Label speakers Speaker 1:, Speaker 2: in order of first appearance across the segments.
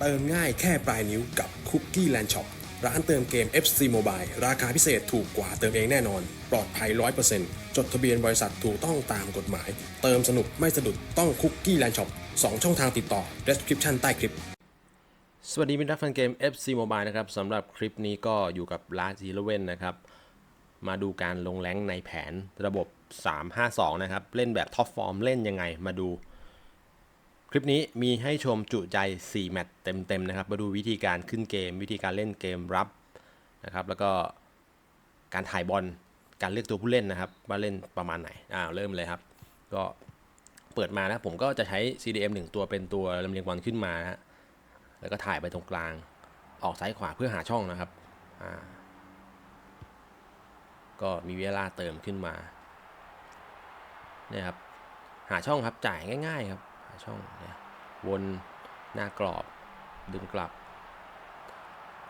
Speaker 1: เติมง่ายแค่ปลายนิ้วกับคุกกี้แลนด์ช็อปร้านเติมเกม FC Mobile ราคาพิเศษถูกกว่าเติมเองแน่นอน ปลอดภัย 100%จดทะเบียนบริษัทถูกต้องตามกฎหมาย เติมสนุกไม่สะดุดต้องคุกกี้แลนด์ช็อป2ช่องทางติดต่อ description ใต้คลิป
Speaker 2: สวัสดีมิตรรักแฟนเกม FC Mobile นะครับสำหรับคลิปนี้ก็อยู่กับลาจีเลเว่นนะครับ มาดูการลงแรงในแผนระบบ 352 นะครับ เล่นแบบท็อปฟอร์มเล่นยังไงมาดู คลิปนี้มีให้ชมจุใจ 4 แมตช์เต็มๆนะครับ มาดูวิธีการขึ้นเกม วิธีการเล่นเกมรับนะครับ แล้วก็การถ่ายบอล การเลือกตัวผู้เล่นนะครับ ว่าเล่นประมาณไหน อ้าวเริ่มเลยครับ ก็เปิดมานะผมก็จะใช้ CDM 1 ตัวเป็นตัวลำเลียงบอลขึ้นมานะแล้วก็ถ่ายไปตรงกลาง ออกซ้ายขวาเพื่อหาช่องนะครับ อ่า ก็มีเวลาเติมขึ้นมา เนี่ยครับ หาช่องครับจ่ายง่าย ๆ ครับ ช่องนี่ยวนหน้ากรอบดึงกลับ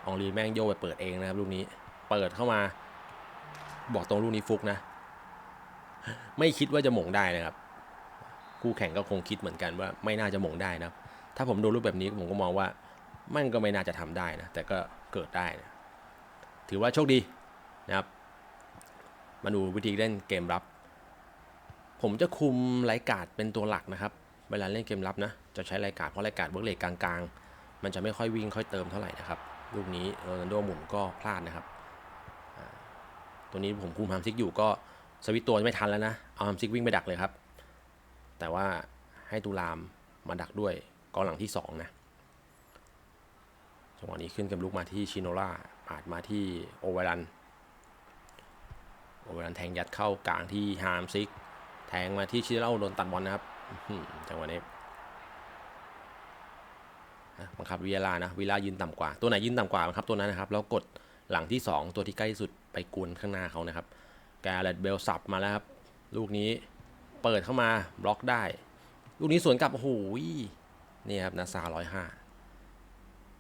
Speaker 2: อองรีแม่งโยกไปเปิดเองนะครับลูกนี้เปิดเข้ามา บอกตรงลูกนี้ฟุกนะ ไม่คิดว่าจะหม่งได้นะครับ คู่แข่งก็คงคิดเหมือนกันว่าไม่น่าจะหม่งได้นะถ้าผมดูรูปแบบนี้ผมก็มองว่ามันก็ไม่น่าจะทำได้นะแต่ก็เกิดได้นะถือว่าโชคดีนะครับ มาดูวิธีเล่นเกมรับ ผมจะคุมไลกาดเป็นตัวหลักนะครับ เวลาเล่นเกมรับนะ จะใช้ไลกาดเพราะไลกาดเวิร์กเลทกลางๆ มันจะไม่ค่อยวิ่งค่อยเติมเท่าไหร่นะครับ ลูกนี้โรนัลโดหมุนก็พลาดนะครับ ตัวนี้ผมคุมฮามซิกอยู่ก็สวิตตัวไม่ทันแล้วนะ เอาฮามซิกวิ่งไปดักเลยครับ แต่ว่าให้ตูรามมาดักด้วยกองหลังที่ 2 นะจังหวะนี้ขึ้นกับลูกมาที่ชิโนล่าปาดมาที่โอเวรัน โอเวรันแทงยัดเข้ากลางที่ฮามซิก แทงมาที่ชิโนล่าโดนตัดบอลนะครับ จังหวะนี้นะบังคับวิลานะวิลายืนต่ำกว่า ตัวไหนยืนต่ำกว่าบังคับตัวนั้นนะครับ แล้วกดหลังที่ 2 ตัวที่ใกล้สุดไปกวนข้างหน้าเขานะครับ แกเรตเบลสับมาแล้วครับ ลูกนี้เปิดเข้ามาบล็อกได้ ลูกนี้สวนกลับโอ้โหนี่ครับนาซาร้อยห้า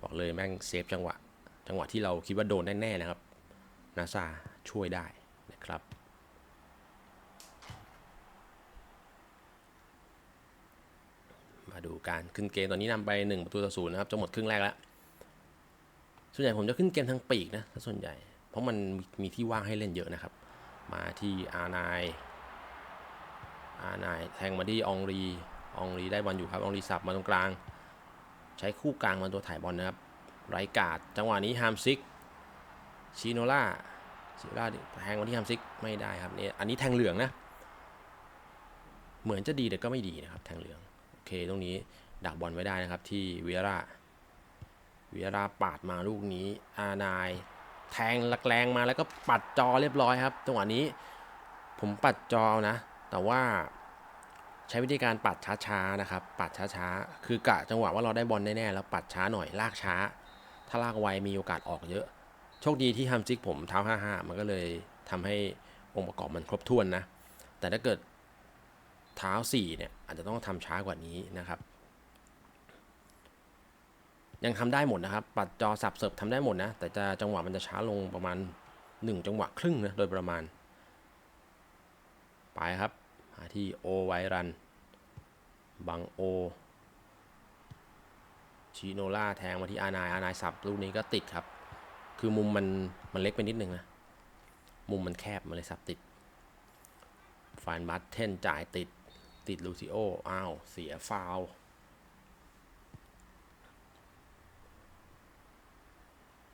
Speaker 2: บอกเลยแม่งเซฟจังหวะ จังหวะที่เราคิดว่าโดนแน่ๆนะครับนาซาช่วยได้นะครับ มา ดูการขึ้นเกมตอนนี้นำไป 1 ประตูต่อศูนย์นะครับจะหมดครึ่งแรกแล้ว ส่วนใหญ่ผมจะขึ้นเกมทางปีกนะส่วนใหญ่ เพราะมันมีที่ว่างให้เล่นเยอะนะครับ มาที่อาร์ไนอานายแทงมาที่องรีองรีได้บอลอยู่ครับองรีสับมาตรงกลาง ใช้คู่กลางมาตัวถ่ายบอลนะครับไรกาดจังหวะนี้ฮามซิกชิโนล่าชิโนล่าแทงมาที่ฮามซิกไม่ได้ครับนี่อันนี้แทงเหลืองนะเหมือนจะดีแต่ก็ไม่ดีนะครับ แทงเหลือง เคตรงนี้ดักบอลไว้ได้นะครับที่เวิยราวิยราปาดมาลูกนี้ อานาย แทงลักแรงมาแล้วก็ปัดจอเรียบร้อยครับจังหวะนี้ผมปัดจอนะ แต่ว่าใช้วิธีการปัดช้าๆนะครับ ปัดช้าๆ คือกะจังหวะว่าเราได้บอลแน่ๆแล้วปัดช้าหน่อยลากช้า ถ้าลากไวมีโอกาสออกเยอะ โชคดีที่ทำซิกผมเท้า 55 มันก็เลยทำให้องค์ประกอบมันครบถ้วนนะ แต่ถ้าเกิด เท้า4เนี่ยอาจจะต้องทำช้ากว่านี้นะครับ ยังทำได้หมดนะครับ ปัดจอสับเสิร์ฟทำได้หมดนะ แต่จะจังหวะมันจะช้าลงประมาณ 1 จังหวะครึ่งนะโดยประมาณ ไปครับมาที่โอไวรันบังโอชิโนล่าแทงมาที่อานาย อานายสับลูกนี้ก็ติดครับ คือมุมมันมันเล็กไปนิดนึงนะ มุมมันแคบมันเลยสับติดฟานบัตเทนจ่ายติด ติดลูซิโอ อ้าว เสียฟาว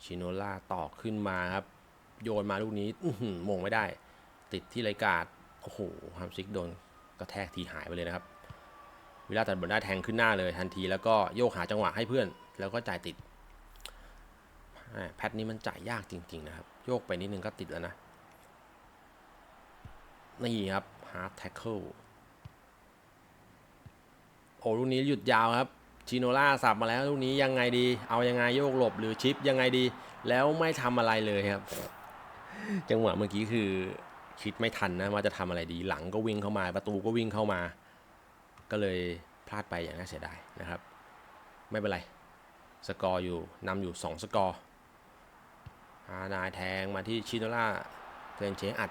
Speaker 2: ชิโนล่าต่อขึ้นมาครับ โยนมาลูกนี้อื้อหือมงไม่ได้ ติดที่ไรกาดโอ้โหฮัมซิกโดนกระแทกทีหายไปเลยนะครับเวลาตัดบอลได้แทงขึ้นหน้าเลยทันทีแล้วก็โยกหาจังหวะให้เพื่อน แล้วก็จ่ายติดแหม่แพทนี้มันจ่ายยากจริง ๆ นะครับ โยกไปนิดนึงก็ติดแล้วนะ นี่ครับฮาร์ดแท็กเกิล โอ้ลูกนี้หยุดยาวครับชิโนล่าสับมาแล้วลูกนี้ยังไงดี เอายังไงโยกหลบหรือชิปยังไงดี แล้วไม่ทำอะไรเลยครับ จังหวะเมื่อกี้คือคิดไม่ทันนะว่าจะทำอะไรดี หลังก็วิ่งเข้ามา ประตูก็วิ่งเข้ามา ก็เลยพลาดไปอย่างน่าเสียดายนะครับ ไม่เป็นไร สกอร์อยู่นำอยู่ 2 สกอร์อานายแทงมาที่ชิโนล่าเรนเชงอัด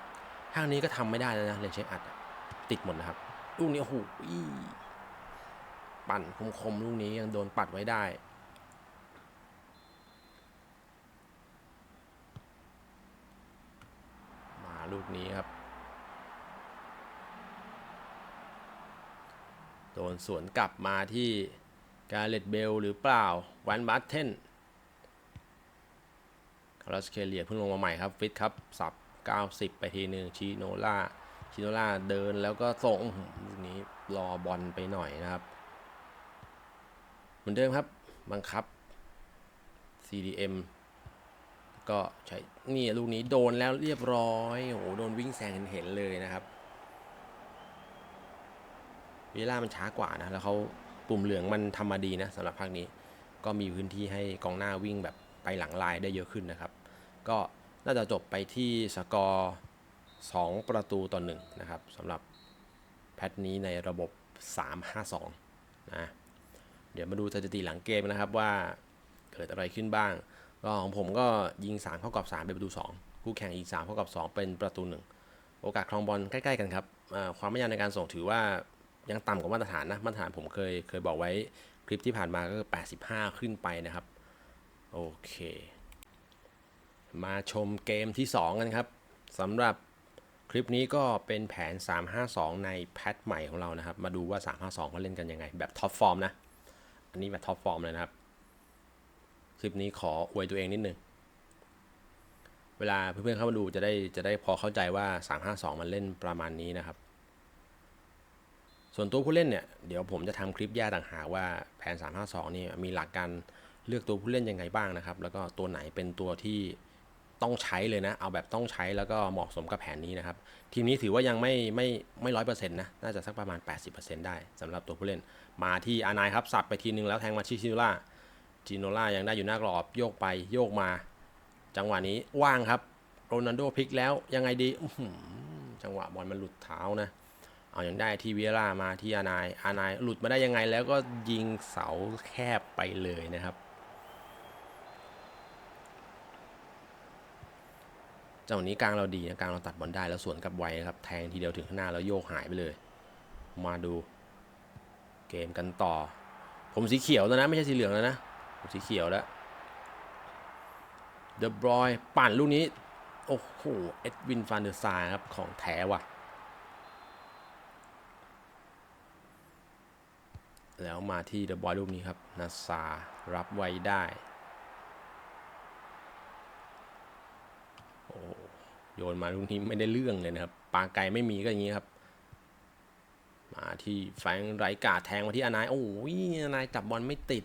Speaker 2: ห้างนี้ก็ทำไม่ได้แล้วนะเรนเชงอัด ติดหมดนะครับลูกนี้โอ้โห ปั่นคมๆลูกนี้ยังโดนปัดไว้ได้ มาลูกนี้ครับ โดนสวนกลับมาที่กาเลตเบลหรือเปล่าวันบัตเทนคาร์ลสเคเลียเพิ่งลงมาใหม่ครับ ฟิตครับ สับ 90 ไปทีหนึ่งชิโนล่าชิโนล่าเดินแล้วก็ส่งลูกนี้รอบอลไปหน่อยนะครับ เหมือนเดิมครับ บังคับ CDM ก็ใช้นี่ลูกนี้โดนแล้วเรียบร้อยโอ้โหโดนวิ่งแซงเห็นๆเลยนะครับเวลามันช้ากว่านะ แล้วเขาปุ่มเหลืองมันทำมาดีนะสำหรับภาคนี้ ก็มีพื้นที่ให้กองหน้าวิ่งแบบไปหลังลายได้เยอะขึ้นนะครับ ก็น่าจะจบไปที่สกอร์ 2 ประตูต่อ1นะครับสำหรับแพทนี้ในระบบ 3-5-2 นะ เดี๋ยวมาดูสถิติหลังเกมนะครับว่าเกิดอะไรขึ้นบ้างก็ของผมก็ยิง 3 เข้ากับ3 เป็นประตู 2 คู่แข่งอีก3เข้ากับ2 เป็นประตู 1 โอกาสครองบอลใกล้ๆกันครับความไม่ยาวในการส่งถือว่ายังต่ำกว่ามาตรฐานนะมาตรฐานผมเคยเคยบอกไว้คลิปที่ผ่านมาก็คือ 85 ขึ้นไปนะครับ โอเค มาชมเกมที่ 2 กันครับสำหรับคลิปนี้ก็เป็นแผน 352 ในแพทใหม่ของเรานะครับ มาดูว่า 352เขาเล่นกันยังไง แบบท็อปฟอร์มนะ อันนี้แบบท็อปฟอร์มเลยนะครับ คลิปนี้ขออวยตัวเองนิดนึง เวลาเพื่อนๆเข้ามาดูจะได้จะได้พอเข้าใจว่า 352 มันเล่นประมาณนี้นะครับ ส่วนตัวผู้เล่นเนี่ย เดี๋ยวผมจะทำคลิปแยกต่างหากว่าแผน 352 นี่มีหลักการเลือกตัวผู้เล่นยังไงบ้างนะครับ แล้วก็ตัวไหนเป็นตัวที่ต้องใช้เลยนะ เอาแบบต้องใช้แล้วก็เหมาะสมกับแผนนี้นะครับ ทีมนี้ถือว่ายังไม่ไม่ไม่ร้อยเปอร์เซ็นต์นะ น่าจะสักประมาณ 80%ได้สำหรับตัวผู้เล่น มาที่อานายครับสับไปทีนึงแล้วแทงมาชิชิโนล่าจิโนล่ายังได้อยู่หน้ากรอบโยกไปโยกมา จังหวะนี้ว่างครับโรนัลโดพลิกแล้วยังไงดีจังหวะบอลมันหลุดเท้านะ เอาอยังได้ที่เวียร่ามาที่อานาย อานายหลุดมาได้ยังไงแล้วก็ยิงเสาแคบไปเลยนะครับ จังหวะนี้กลางเราดีนะกลางเราตัดบอลได้แล้วสวนกลับไวนะครับ แทงทีเดียวถึงข้างหน้าแล้วโยกหายไปเลย มาดู เกมกันต่อ ผมสีเขียวแล้วนะ ไม่ใช่สีเหลืองแล้วนะผมสีเขียวแล้วเดอะบรอยปั่นลูกนี้ โอ้โห เอ็ดวินฟานเดอร์ซาร์ครับ ของแท้ว่ะ แล้วมาที่เดอะบอยลูกนี้ครับนาซารับไว้ได้ โอ้โยนมาลูกนี้ไม่ได้เรื่องเลยนะครับ ปาไก่ไม่มีก็อย่างนี้ครับ มาที่แฟงไรกาแทงมาที่อานาย โอ้ยอานายจับบอลไม่ติด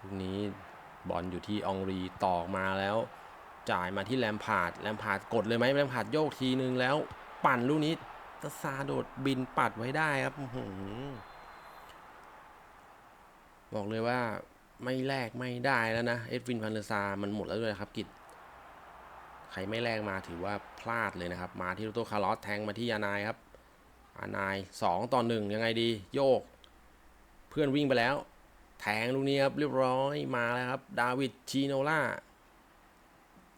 Speaker 2: ลูกนี้บอลอยู่ที่องรีต่อมาแล้ว จ่ายมาที่แลมพาดแลมพาดกดเลยไหมแลมพาดโยกทีนึงแล้ว ปั่นลูกนี้ตะซาโดดบินปัดไว้ได้ครับบอกเลยว่าไม่แลกไม่ได้แล้วนะ เอ็ดวินพันเดอร์ซา มันหมดแล้วด้วยครับกิจ ครไม่แลกมาถือว่าพลาดเลยนะครับ มาที่โรโตคาร์ลอสแทงมาที่ยานายครับอานายสองต่อหนึ่งยังไงดี โยก เพื่อนวิ่งไปแล้ว แทงลูกนี้ครับเรียบร้อยมาแล้วครับ ดาวิดชีโนล่า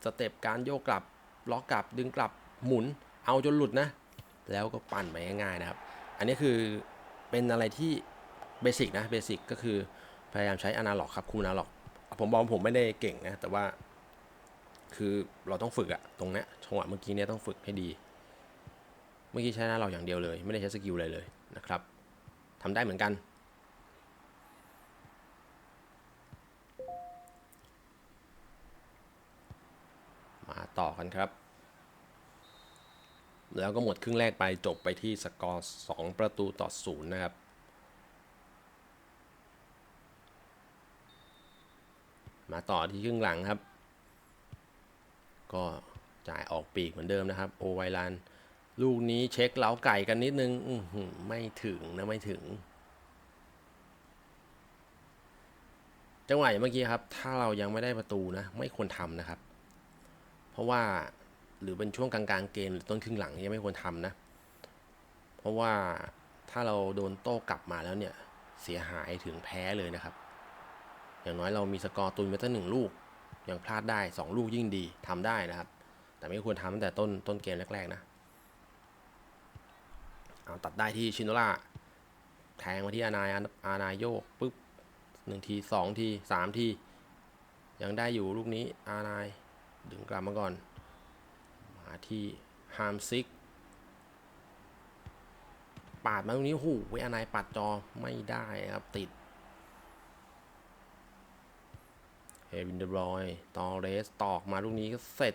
Speaker 2: สเต็ปการโยกกลับ ล็อกกลับดึงกลับหมุน เอาจนหลุดนะ แล้วก็ปั่นไปง่ายๆนะครับ อันนี้คือเป็นอะไรที่เบสิกนะเบสิกก็คือพยายามใช้อนาล็อกครับคูณอนาล็อก ผมบอกผมไม่ได้เก่งนะ แต่ว่า คือเราต้องฝึกอะตรงเนี้ยจังหวะเมื่อกี้เนี้ยต้องฝึกให้ดี เมื่อกี้ใช้อนาล็อกอย่างเดียวเลย ไม่ได้ใช้สกิลอะไรเลยนะครับทำได้เหมือนกัน มาต่อกันครับ แล้วก็หมดครึ่งแรกไปจบไปที่สกอร์ 2 ประตูต่อศูนย์นะครับมาต่อที่ครึ่งหลังครับ ก็จ่ายออกปีกเหมือนเดิมนะครับ โอไวลันลูกนี้เช็คเล้าไก่กันนิดนึงไม่ถึงนะไม่ถึง จังหวะอย่างเมื่อกี้ครับ ถ้าเรายังไม่ได้ประตูนะ ไม่ควรทำนะครับ เพราะว่าหรือเป็นช่วงกลางๆเกมหรือต้นครึ่งหลังยังไม่ควรทำนะ เพราะว่าถ้าเราโดนโต้กลับมาแล้วเนี่ย เสียหายถึงแพ้เลยนะครับ อย่างน้อยเรามีสกอร์ตุนไปตั้งหนึ่งลูก ยังพลาดได้ 2 ลูกยิ่งดีทำได้นะครับ แต่ไม่ควรทำตั้งแต่ต้นต้นเกมแรกๆนะเอาตัดได้ที่ชินโนล่าแทงมาที่อานายอานายโยกปุ๊บหนึ่งทีสองทีสามที ยังได้อยู่ลูกนี้อานายดึงกลับมาก่อน มาที่ฮามซิกปาดมาตรงนี้หูเวยอานายปัดจอไม่ได้ครับติด เฮ วินเดอร์บรอยตอเรสตอกมาลูกนี้ก็เสร็จ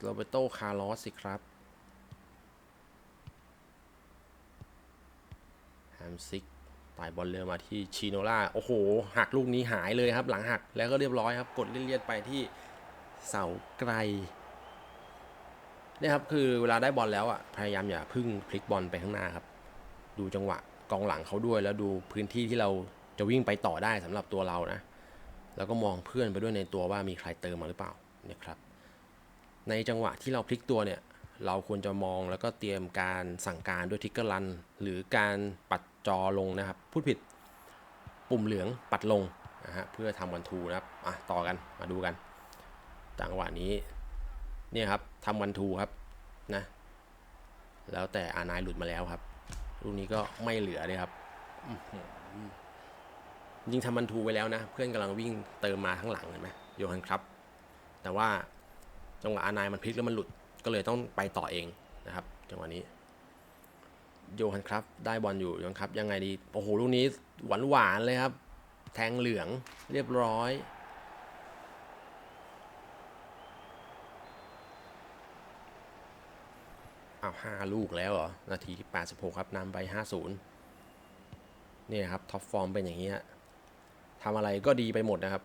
Speaker 2: โรเบโตคาร์ลอสสิครับแฮมซิกต่ายบอลเรือมาที่ชิโนล่า โอ้โห หักลูกนี้หายเลยครับ หลังหักแล้วก็เรียบร้อยครับ กดเลียดๆไปที่เสาไกลนี่ครับ คือเวลาได้บอลแล้วอะ พยายามอย่าพึ่งพลิกบอลไปข้างหน้าครับ ดูจังหวะกองหลังเขาด้วยแล้วดูพื้นที่ที่เราจะวิ่งไปต่อได้สำหรับตัวเรานะ แล้วก็มองเพื่อนไปด้วยในตัวว่ามีใครเติมมาหรือเปล่าเนี่ยครับ ในจังหวะที่เราพลิกตัวเนี่ยเราควรจะมองแล้วก็เตรียมการสั่งการด้วยทิกเกอร์ลันหรือการปัดจอลงนะครับ พูดผิดปุ่มเหลืองปัดลงนะฮะเพื่อทำวันทูนะครับอะต่อกันมาดูกันจังหวะนี้เนี่ยครับทำวันทูครับนะแล้วแต่อานายหลุดมาแล้วครับลูกนี้ก็ไม่เหลือเลยครับ ยิงทำวันทูไว้แล้วนะ เพื่อนกำลังวิ่งเติมมาข้างหลังเห็นไหมโยฮันครับ แต่ว่าจังหวะอานายมันพลิกแล้วมันหลุดก็เลยต้องไปต่อเองนะครับจังหวะนี้ โยฮันครับ ได้บอลอยู่โยฮันครับ ยังไงดีโอ้โหลูกนี้หวานหวานเลยครับ แทงเหลืองเรียบร้อยอ้าวห้าลูกแล้วเหรอ นาทีที่86 ครับนำไป 50 เนี่ยครับ ท็อปฟอร์มเป็นอย่างนี้ฮะ ทำอะไรก็ดีไปหมดนะครับ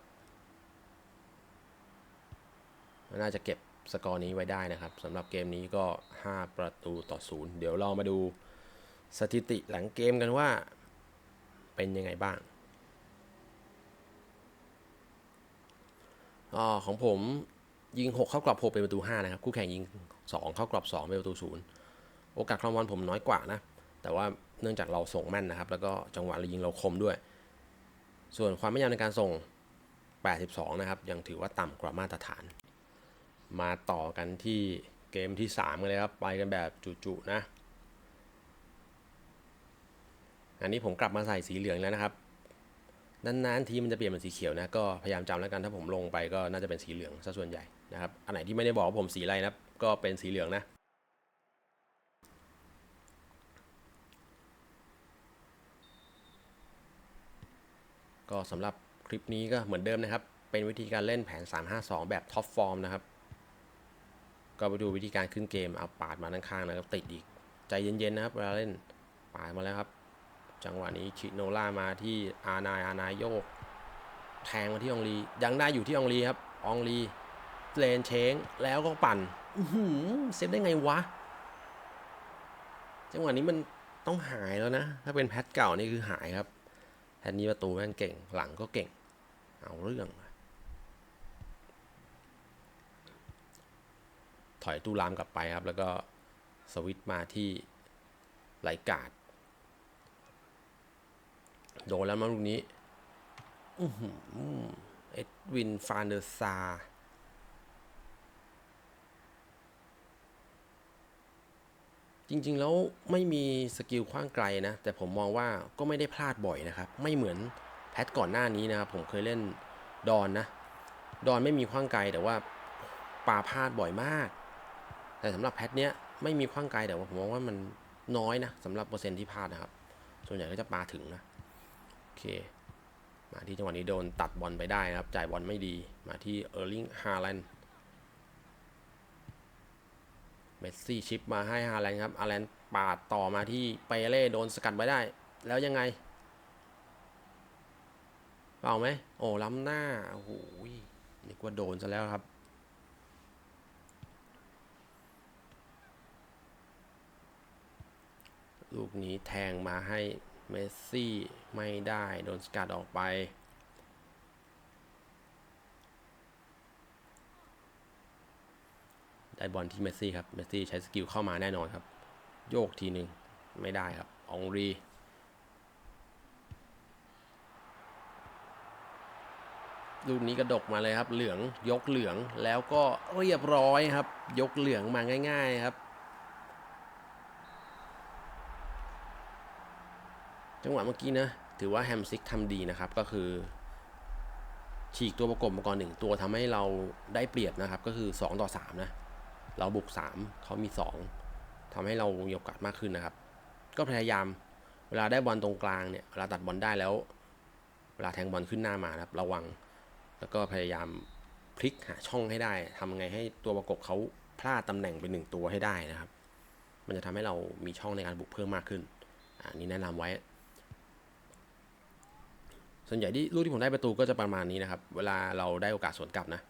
Speaker 2: น่าจะเก็บสกอร์นี้ไว้ได้นะครับสำหรับเกมนี้ก็ 5 ประตูต่อ 0 เดี๋ยวเรามาดูสถิติหลังเกมกันว่าเป็นยังไงบ้างอ๋อของผมยิง 6 เข้ากรอบ 6 เป็นประตู 5 นะครับ คู่แข่งยิง 2 เข้ากรอบ 2 เป็นประตู 0 โอกาสครองบอลผมน้อยกว่านะ แต่ว่าเนื่องจากเราส่งแม่นนะครับ แล้วก็จังหวะเรายิงเราคมด้วย ส่วนความแม่นยำในการส่ง 82 นะครับ ยังถือว่าต่ำกว่ามาตรฐาน มาต่อกันที่เกมที่ 3 กันเลยครับ ไปกันแบบจุๆนะ อันนี้ผมกลับมาใส่สีเหลืองแล้วนะครับ นานๆทีมันจะเปลี่ยนเป็นสีเขียวนะ ก็พยายามจำแล้วกัน ถ้าผมลงไปก็น่าจะเป็นสีเหลืองซะส่วนใหญ่นะครับ อันไหนที่ไม่ได้บอกว่าผมสีอะไรนะ ก็เป็นสีเหลืองนะ ก็สำหรับคลิปนี้ก็เหมือนเดิมนะครับ เป็นวิธีการเล่นแผน 352 แบบท็อปฟอร์มนะครับ ก็ไปดูวิธีการขึ้นเกมเอาปาดมาด้านข้างนะครับติดอีก ใจเย็นๆนะครับเวลาเล่นปาดมาแล้วครับ จังหวะนี้ชิโนล่ามาที่อานายอานายโยก แทงมาที่องลียังได้อยู่ที่องลีครับองลีเลนเชงแล้วก็ปั่นเซฟได้ไงวะ จังหวะนี้มันต้องหายแล้วนะ ถ้าเป็นแพทเก่านี่คือหายครับ แทนี้ประตูแม่งเก่ง หลังก็เก่ง เอาเรื่อง ถอยตู้รามกลับไปครับ แล้วก็สวิตมาที่ไหลกาด โดนแล้วมาลูกนี้เอ็ดวินฟานเดอร์ซา จริงๆ แล้วไม่มีสกิลคว้างไกลนะ แต่ผมมองว่าก็ไม่ได้พลาดบ่อยนะครับ ไม่เหมือนแพทก่อนหน้านี้นะครับ ผมเคยเล่นดอนนะ ดอนไม่มีคว้างไกลแต่ว่าปาพลาดบ่อยมาก แต่สำหรับแพทเนี้ยไม่มีคว้างไกลแต่ว่าผมมองว่ามันน้อยนะสำหรับเปอร์เซ็นต์ที่พลาดนะครับ ส่วนใหญ่ก็จะปาถึงนะโอเค มาที่จังหวะนี้โดนตัดบอลไปได้นะครับ จ่ายบอลไม่ดีมาที่เออร์ลิงฮาแลนด์เมสซี่ชิปมาให้ฮาแลนด์ครับฮาแลนด์ปาดต่อมาที่เปเล่โดนสกัดไว้ได้ แล้วยังไงเปล่าไหมโอ้ล้ำหน้าโอ้โหนึกว่าโดนซะแล้วครับลูกนี้แทงมาให้เมสซี่ไม่ได้โดนสกัดออกไป ได้บอลที่เมสซี่ครับ เมสซี่ใช้สกิลเข้ามาแน่นอนครับ โยกทีหนึ่งไม่ได้ครับ อองรี ลูกนี้กระดกมาเลยครับ เหลืองยกเหลืองแล้วก็เรียบร้อยครับ ยกเหลืองมาง่าย ๆครับ จังหวะเมื่อกี้นะ ถือว่าแฮมซิกทำดีนะครับ ก็คือฉีกตัวประกบมาก่อนหนึ่งตัวทำให้เราได้เปรียบนะครับ ก็คือ 2 ต่อ 3 นะ เราบุก 3 เขามี 2ทำให้เรามีโอกาสมากขึ้นนะครับ ก็พยายามเวลาได้บอลตรงกลางเนี่ยเวลาตัดบอลได้แล้ว เวลาแทงบอลขึ้นหน้ามานะครับ ระวัง แล้วก็พยายามพลิกหาช่องให้ได้ทำไงให้ตัวประกบเขาพลาดตำแหน่งไปหนึ่งตัวให้ได้นะครับ มันจะทำให้เรามีช่องในการบุกเพิ่มมากขึ้นอะอันนี้แนะนำไว้ส่วนใหญ่ที่ลูกที่ผมได้ประตูก็จะประมาณนี้นะครับ เวลาเราได้โอกาสสวนกลับนะ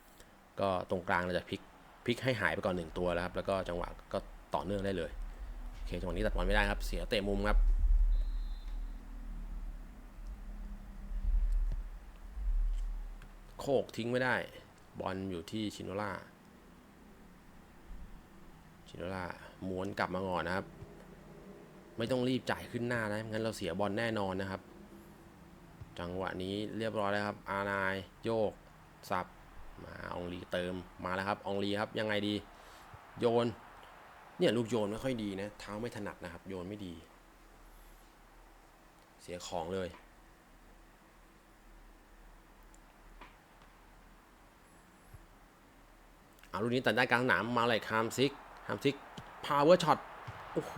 Speaker 2: ก็ตรงกลางเราจะพลิก พลิกให้หายไปก่อนหนึ่งตัวแล้วครับ แล้วก็จังหวะก็ต่อเนื่องได้เลยโอเคจังหวะนี้ตัดบอลไม่ได้ครับ เสียเตะมุมครับโคกทิ้งไม่ได้ บอลอยู่ที่ชิโนล่าชิโนล่าม้วนกลับมาก่อนนะครับ ไม่ต้องรีบจ่ายขึ้นหน้านะงั้นเราเสียบอลแน่นอนนะครับ จังหวะนี้เรียบร้อยแล้วครับ อานาย โยก สับ มาอองลีเติมมาแล้วครับอองลีครับยังไงดี โยน เนี่ยลูกโยนไม่ค่อยดีนะเท้าไม่ถนัดนะครับ โยนไม่ดี เสียของเลยเอาลูกนี้ตัดได้กลางสนามมาเลยคามซิกคามซิกพาวเวอร์ช็อตโอ้โห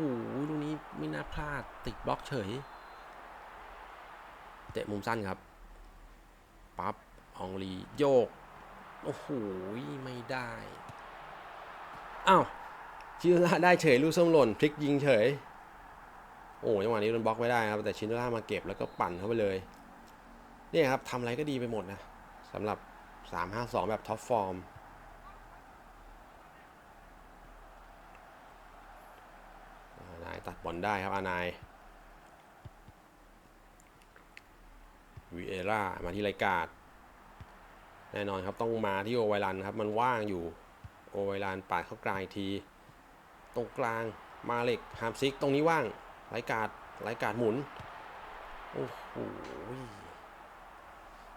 Speaker 2: ลูกนี้ไม่น่าพลาดติดบล็อกเฉย เตะมุมสั้นครับ ปั๊บองลีโยก โอ้โหไม่ได้อ้าวชินล่าได้เฉยลูกส้มหล่นพลิกยิงเฉย โอ้จังหวะนี้โดนบล็อกไม่ได้ครับแต่ชินล่ามาเก็บแล้วก็ปั่นเข้าไปเลยเนี่ยครับทำอะไรก็ดีไปหมดนะสำหรับ 3-5-2 แบบท็อปฟอร์มนายตัดบอลได้ครับ อานายวีเอร่ามาที่ไรกาด แน่นอนครับต้องมาที่โอไวรันครับมันว่างอยู่โอไวรันปาดเข้ากลางอีกที ตรงกลางมาเล็กฮามซิกตรงนี้ว่างไรกาดไรกาดหมุนโอ้โห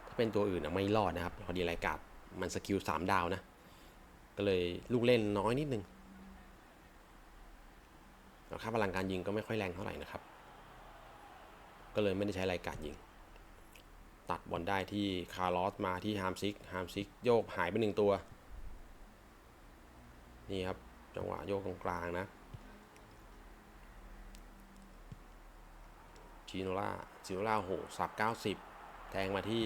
Speaker 2: ถ้าเป็นตัวอื่นอะไม่รอดนะครับพอดีไรกาดมันสกิลสามดาวนะ ก็เลยลูกเล่นน้อยนิดนึงค่าพลังการยิงก็ไม่ค่อยแรงเท่าไหร่นะครับ ก็เลยไม่ได้ใช้รายการยิง ตัดบอลได้ที่คาร์ลอสมาที่ฮามซิกฮามซิกโยกหายไปหนึ่งตัว นี่ครับจังหวะโยกตรงกลางนะชิโนล่าชิโนล่าโหสับ 90 แทงมาที่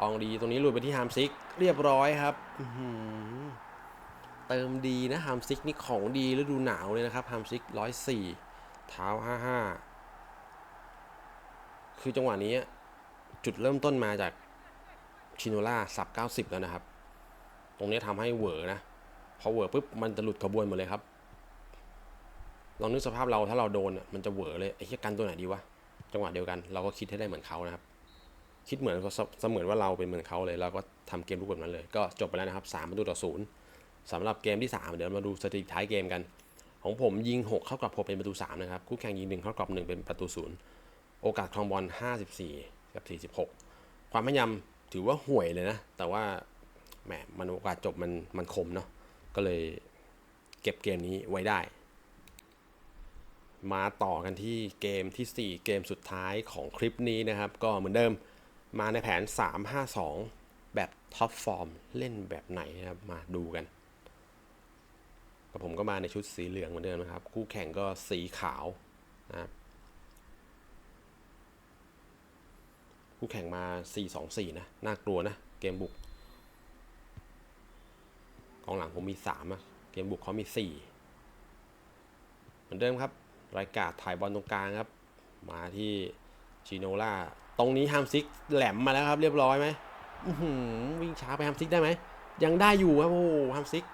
Speaker 2: อองดีตรงนี้หลุดไปที่ฮามซิก เรียบร้อยครับเติมดีนะฮามซิกนี่ของดีฤดูหนาวเลยนะครับฮามซิกร้อยสี่เท้าห้าห้าคือจังหวะนี้ จุดเริ่มต้นมาจากชิโนล่าสับ 90 แล้วนะครับ ตรงนี้ทำให้เหวอนะ พอเหวอปุ๊บมันจะหลุดขบวนหมดเลยครับ ลองนึกสภาพเราถ้าเราโดนมันจะเหวอเลยไอ้เหี้ยกันตัวไหนดีวะ จังหวะเดียวกันเราก็คิดให้ได้เหมือนเขานะครับ คิดเหมือนเสมือนว่าเราเป็นเหมือนเขาเลยเราก็ทำเกมรูปแบบนั้นเลย ก็จบไปแล้วนะครับ3ประตูต่อศูนย์สำหรับเกมที่ 3 เดี๋ยวมาดูสถิติท้ายเกมกัน ของผมยิง 6 เข้ากลับ6เป็นประตู3นะครับคู่แข่งยิง1เข้ากลับ1เป็นประตู0โอกาสครองบอล54 กับ 46 ความพยายามถือว่าห่วยเลยนะ แต่ว่าแหมมันโอกาสจบมันมันคมเนาะก็เลยเก็บเกมนี้ไว้ได้ มาต่อกันที่เกมทีสี่ 4 เกมสุดท้ายของคลิปนี้นะครับ ก็เหมือนเดิมมาในแผน 3-5-2 แบบท็อปฟอร์มเล่นแบบไหนนะครับมาดูกันกับผมก็มาในชุดสีเหลืองเหมือนเดิมนะครับ คู่แข่งก็สีขาวนะครับ คู่แข่งมา 4-2-4 นะ น่ากลัวนะ เกมบุกกองหลังผมมี3อะเกมบุกเขามี 4 เหมือนเดิมครับ รายการถ่ายบอลตรงกลางครับ มาที่ชิโนล่า ตรงนี้ฮามซิกแหลมมาแล้วครับ เรียบร้อยไหมวิ่งช้าไปฮามซิกได้ไหม ยังได้อยู่ครับ โอ้ฮามซิก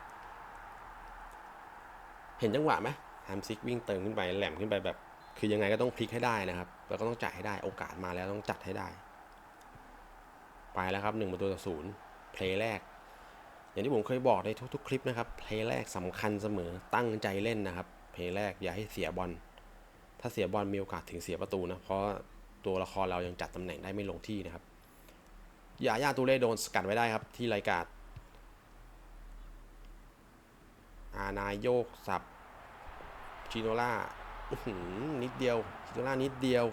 Speaker 2: เห็นจังหวะไหมฮามซิกวิ่งเติมขึ้นไปแหลมขึ้นไปแบบ คือยังไงก็ต้องพลิกให้ได้นะครับ แล้วก็ต้องจ่ายให้ได้ โอกาสมาแล้วต้องจัดให้ได้ ไปแล้วครับหนึ่งประตูต่อศูนย์เพลย์แรก อย่างที่ผมเคยบอกในทุกๆ คลิปนะครับเพลย์แรกสำคัญเสมอตั้งใจเล่นนะครับเพลย์แรกอย่าให้เสียบอลถ้าเสียบอลมีโอกาสถึงเสียประตูนะเพราะตัวละครเรายังจัดตำแหน่งได้ไม่ลงที่นะครับยาย่าตูเล่โดนสกัดไว้ได้ครับที่รายการอานายโยกสับชิโนล่านิดเดียวชิโนล่านิดเดียว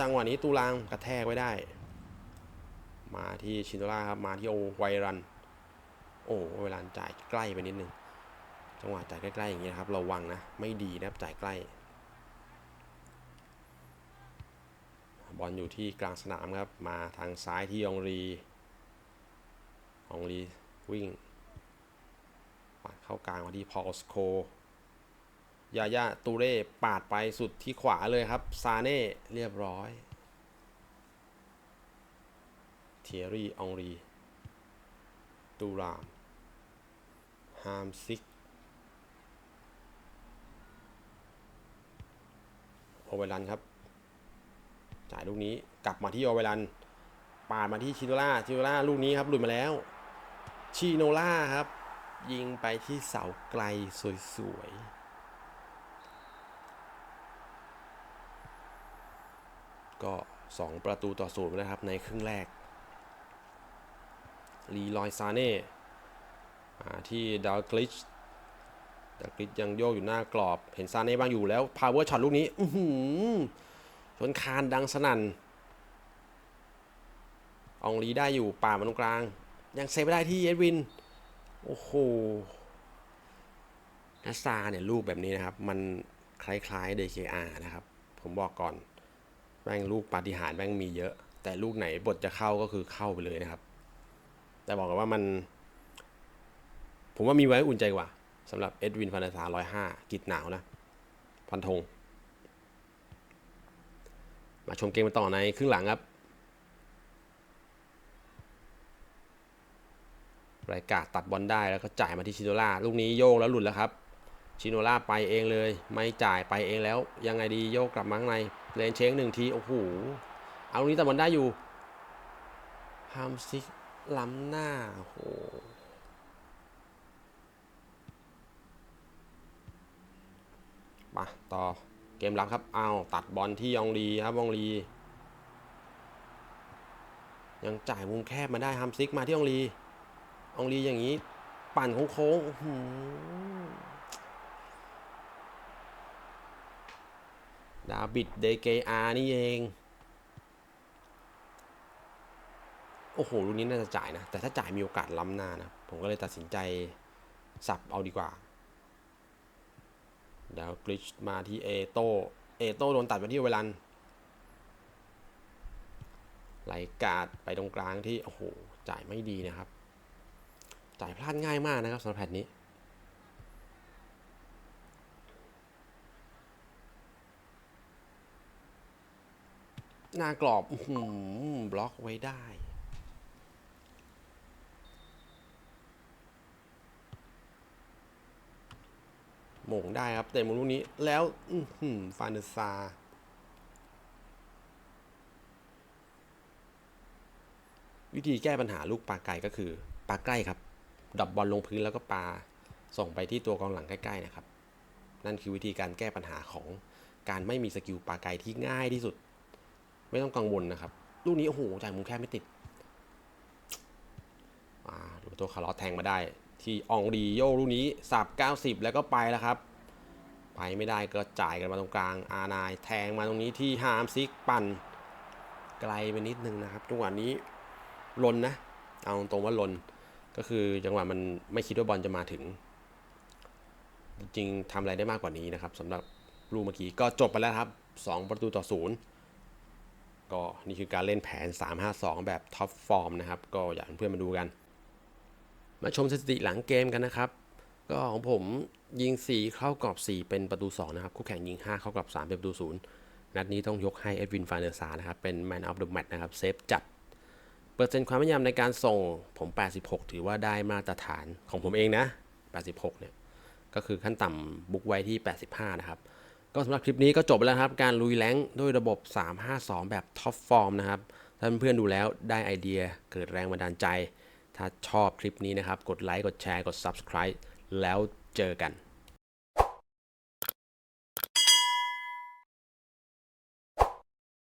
Speaker 2: จังหวะนี้ตูรางกระแทกไว้ได้ มาที่ชินโนล่าครับมาที่โอไวรัน โอ้ไวรันจ่ายใกล้ไปนิดนึงจังหวะจ่ายใกล้ๆอย่างนี้ยนะครับระวังนะไม่ดีนะครับจ่ายใกล้ บอลอยู่ที่กลางสนามครับมาทางซ้ายที่องรีองรีวิ่งปัดเข้ากลางมาที่พอลสโค ยาย่าตูเร่ปาดไปสุดที่ขวาเลยครับ ซาเน่เรียบร้อยเทียรี่องรี ตูรามฮามซิกโอเวลันครับ จ่ายลูกนี้กลับมาที่โอเวลันปาดมาที่ชิโนล่าชิโนล่าลูกนี้ครับหลุดมาแล้ว ชิโนล่าครับ ยิงไปที่เสาไกลสวยๆ ก็ 2 ประตูต่อศูนย์นะครับในครึ่งแรกลีลอยซาเน่ที่ดาวกลิชดาวกลิชยังโยกอยู่หน้ากรอบ เห็นซาเน่บ้างอยู่แล้วพาวเวอร์ช็อตลูกนี้อื้อหือชนคานดังสนั่นอองลีได้อยู่ป่ามันตรงกลาง ยังเซฟไม่ได้ที่เอ็ดวิน โอ้โหนัสซาเนี่ยลูกแบบนี้นะครับ มันคล้ายๆ DKR นะครับ ผมบอกก่อน แม่งลูกปาฏิหาริย์แม่งมีเยอะ แต่ลูกไหนบทจะเข้าก็คือเข้าไปเลยนะครับ แต่บอกกันว่ามัน ผมว่ามีไว้อุ่นใจกว่าสำหรับเอ็ดวินฟานาซาร้อยห้ากิดหนาวนะ พันธง มาชมเกมกันต่อในครึ่งหลังครับรายกาตัดบอลได้แล้วก็จ่ายมาที่ชิโนล่าลูกนี้โยกแล้วหลุดแล้วครับ ชิโนล่าไปเองเลย ไม่จ่ายไปเองแล้ว ยังไงดีโยกกลับมาข้างในเลนเช้งหนึ่งที โอ้โห เอานี้ตัดบอลได้อยู่ฮามซิกล้ำหน้า โอ้โหมาต่อเกมรับครับ เอาตัดบอลที่ยองลีครับยองลี ยังจ่ายมุมแคบมาได้ฮัมซิกมาที่ยองลีอองลีอย่างนี้ ปั่นโค้งๆอื้อหือ ดาบิดเดเกอานี่เอง โอ้โหลูกนี้น่าจะจ่ายนะ แต่ถ้าจ่ายมีโอกาสล้ำหน้านะ ผมก็เลยตัดสินใจสับเอาดีกว่าเดาวกริชมาที่เอโตเอโตโดนตัดมาที่เวลันไหลกาดไปตรงกลางที่ โอ้โห จ่ายไม่ดีนะครับ จ่ายพลาดง่ายมากนะครับสำหรับแพทนี้ หน้ากรอบอืบล็อกไว้ได้ หม่งได้ครับเตะมุมลูกนี้แล้วอื้อหือฟานเดซาวิธีแก้ปัญหาลูกปลาไกลก็คือปลาใกล้ครับ ดับบอลลงพื้นแล้วก็ปลาส่งไปที่ตัวกองหลังใกล้ๆนะครับ นั่นคือวิธีการแก้ปัญหาของการไม่มีสกิลปลาไกลที่ง่ายที่สุด ไม่ต้องกังวลนะครับ ลูกนี้โอ้โหจ่ายมุมแคบไม่ติดดูตัวคาร์ลอสแทงมาได้ ที่อองดีโยลูกนี้สับ90 แล้วก็ไปแล้วครับ ไปไม่ได้ก็จ่ายกันมาตรงกลาง อานายแทงมาตรงนี้ที่ฮามซิกปั่นไกลไปนิดนึงนะครับจังหวะนี้ลนนะ เอาตรงว่าลน ก็คือจังหวะมันไม่คิดว่าบอลจะมาถึง จริงทำอะไรได้มากกว่านี้นะครับสำหรับลูกเมื่อกี้ก็จบไปแล้วครับ 2 ประตูต่อศูนย์ ก็นี่คือการเล่นแผน 3-5-2 แบบท็อปฟอร์มนะครับ ก็อยากให้เพื่อนมาดูกัน มาชมสถิติหลังเกมกันนะครับ ก็ของผมยิง 4 เข้ากรอบ 4 เป็นประตู 2 นะครับ คู่แข่งยิง 5 เข้ากรอบ 3 เป็นประตู 0 นัดนี้ต้องยกให้เอ็ดวินฟานเดอร์ซานะครับ เป็น Man of the Match นะครับ เซฟจัด เปอร์เซ็นต์ความแม่นยำในการส่งผม 86 ถือว่าได้มาตรฐานของผมเองนะ 86 เนี่ย ก็คือขั้นต่ำบุ๊กไว้ที่ 85 นะครับ ก็สำหรับคลิปนี้ก็จบไปแล้วครับ การลุยแรงด้วยระบบ 352 แบบท็อปฟอร์มนะครับ ถ้าเพื่อนๆดูแล้วได้ไอเดียเกิดแรงบันดาลใจ ถ้าชอบคลิปนี้นะครับ กดไลค์ กดแชร์ กด Subscribe แล้วเจอกัน